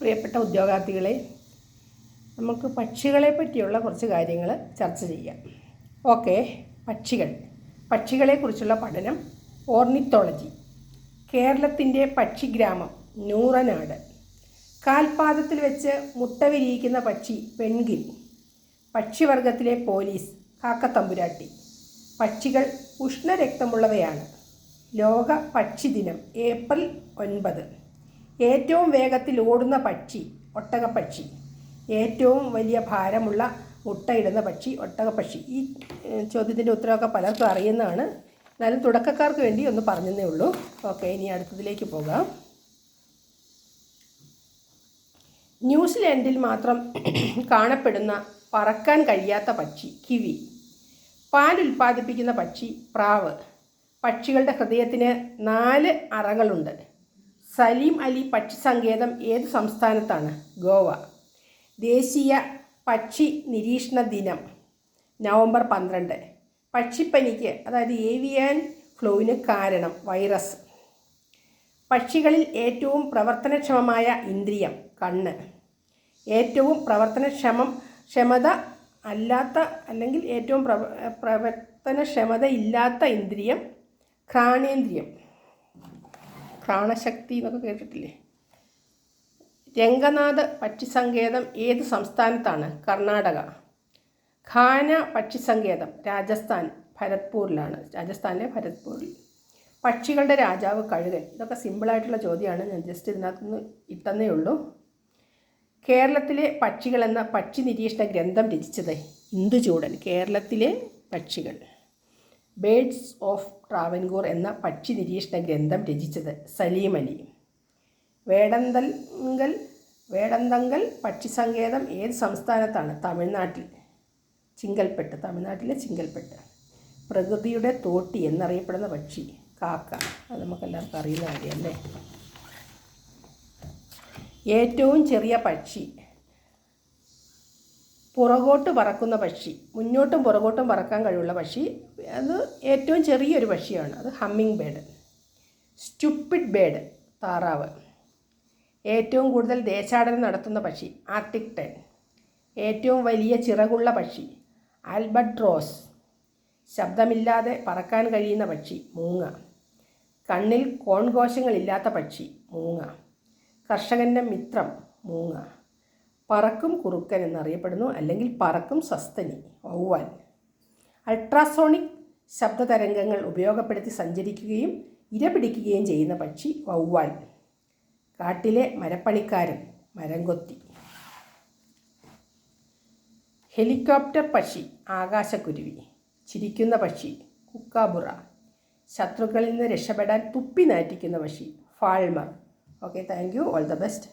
പ്രിയപ്പെട്ട ഉദ്യോഗാർത്ഥികളെ നമുക്ക് പക്ഷികളെ പറ്റിയുള്ള കുറച്ച് കാര്യങ്ങൾ ചർച്ച ചെയ്യാം. ഓക്കെ പക്ഷികൾ. പക്ഷികളെക്കുറിച്ചുള്ള പഠനം ഓർണിത്തോളജി. കേരളത്തിന്റെ പക്ഷിഗ്രാമം നൂറനാട്. കാൽപാദത്തിൽ വെച്ച് മുട്ട വിരിയിക്കുന്ന പക്ഷി പെൺകിൽ. പക്ഷിവർഗത്തിലെ പോലീസ് കാക്കത്തമ്പുരാട്ടി. പക്ഷികൾ ഉഷ്ണരക്തമുള്ളവയാണ്. ലോക പക്ഷിദിനം ഏപ്രിൽ ഒൻപത്. ഏറ്റവും വേഗത്തിൽ ഓടുന്ന പക്ഷി ഒട്ടകപ്പക്ഷി. ഏറ്റവും വലിയ ഭാരമുള്ള മുട്ടയിടുന്ന പക്ഷി ഒട്ടകപ്പക്ഷി. ഈ ചോദ്യത്തിന്റെ ഉത്തരമൊക്കെ പലർക്കും അറിയുന്നതാണ്. എന്നാലും തുടക്കക്കാർക്ക് വേണ്ടി ഒന്ന് പറഞ്ഞതേ ഉള്ളൂ. ഓക്കെ ഇനി അടുത്തതിലേക്ക് പോകാം. ന്യൂസിലാൻഡിൽ മാത്രം കാണപ്പെടുന്ന പറക്കാൻ കഴിയാത്ത പക്ഷി കിവി. പാൽ ഉൽപ്പാദിപ്പിക്കുന്ന പക്ഷി പ്രാവ്. പക്ഷികളുടെ ഹൃദയത്തിന് നാല് അറകളുണ്ട്. സലീം അലി പക്ഷി സങ്കേതം ഏത് സംസ്ഥാനത്താണ്? ഗോവ. ദേശീയ പക്ഷി നിരീക്ഷണ ദിനം നവംബർ പന്ത്രണ്ട്. പക്ഷിപ്പനിക്ക് അതായത് ഏവിയൻ ഫ്ലൂവിന് കാരണം വൈറസ്. പക്ഷികളിൽ ഏറ്റവും പ്രവർത്തനക്ഷമമായ ഇന്ദ്രിയം കണ്ണ്. ഏറ്റവും പ്രവർത്തനക്ഷമം ക്ഷമത അല്ലാത്ത അല്ലെങ്കിൽ ഏറ്റവും പ്രവ പ്രവർത്തനക്ഷമത ഇല്ലാത്ത ഇന്ദ്രിയം ഘ്രാണേന്ദ്രിയം ഘ്രാണശക്തി എന്നൊക്കെ കേട്ടിട്ടില്ലേ? രംഗനാഥ് പക്ഷിസങ്കേതം ഏത് സംസ്ഥാനത്താണ്? കർണാടക. ഖാന പക്ഷിസങ്കേതം രാജസ്ഥാൻ ഭരത്പൂരിലാണ്. രാജസ്ഥാനിലെ ഭരത്പൂരിൽ. പക്ഷികളുടെ രാജാവ് കഴുകൻ. ഇതൊക്കെ സിമ്പിളായിട്ടുള്ള ചോദ്യമാണ്. ഞാൻ ജസ്റ്റ് ഇതിനകത്തുനിന്ന് ഇട്ടെന്നേ ഉള്ളൂ. കേരളത്തിലെ പക്ഷികൾ എന്ന പക്ഷി നിരീക്ഷണ ഗ്രന്ഥം രചിച്ചത് ഇന്ദുചൂടൻ. കേരളത്തിലെ പക്ഷികൾ. ബേഡ്സ് ഓഫ് ട്രാവൻകൂർ എന്ന പക്ഷി നിരീക്ഷണ ഗ്രന്ഥം രചിച്ചത് സലീം അലി. വേടന്തങ്കൽ വേടന്തങ്കൽ പക്ഷി സങ്കേതം ഏത് സംസ്ഥാനത്താണ്? തമിഴ്നാട്ടിൽ. ചിങ്കൽപ്പെട്ട് തമിഴ്നാട്ടിലെ ചിങ്കൽപ്പെട്ട്. പ്രകൃതിയുടെ തോട്ടി എന്നറിയപ്പെടുന്ന പക്ഷി കാക്ക. അത് നമുക്കെല്ലാവർക്കും അറിയുന്ന കാര്യമല്ലേ ഏറ്റവും ചെറിയ പക്ഷി പുറകോട്ട് പറക്കുന്ന പക്ഷി മുന്നോട്ടും പുറകോട്ടും പറക്കാൻ കഴിവുള്ള പക്ഷി അത് ഏറ്റവും ചെറിയൊരു പക്ഷിയാണ്. അത് ഹമ്മിങ് ബേഡ് സ്റ്റുപ്പിഡ് ബേഡ് താറാവ്. ഏറ്റവും കൂടുതൽ ദേശാടനം നടത്തുന്ന പക്ഷി ആർട്ടിക് ടെൻ. ഏറ്റവും വലിയ ചിറകുള്ള പക്ഷി ആൽബട്രോസ്. ശബ്ദമില്ലാതെ പറക്കാൻ കഴിയുന്ന പക്ഷി മൂങ്ങ. കണ്ണിൽ കോൺകോശങ്ങളില്ലാത്ത പക്ഷി മൂങ്ങ. കർഷകന്റെ മിത്രം മൂങ്ങ. പറക്കും കുറുക്കൻ എന്നറിയപ്പെടുന്നു. അല്ലെങ്കിൽ പറക്കും സസ്തനി വവ്വാൽ. അൾട്രാസോണിക് ശബ്ദതരംഗങ്ങൾ ഉപയോഗപ്പെടുത്തി സഞ്ചരിക്കുകയും ഇരപിടിക്കുകയും ചെയ്യുന്ന പക്ഷി വവ്വാൽ. കാട്ടിലെ മരപ്പണിക്കാരൻ മരംകൊത്തി. ഹെലികോപ്റ്റർ പക്ഷി ആകാശക്കുരുവി. ചിരിക്കുന്ന പക്ഷി കുക്കാബുറ. ശത്രുക്കളിൽ നിന്ന് രക്ഷപ്പെടാൻ തുപ്പി നാറ്റിക്കുന്ന പക്ഷി fulmar. Okay thank you. All the best.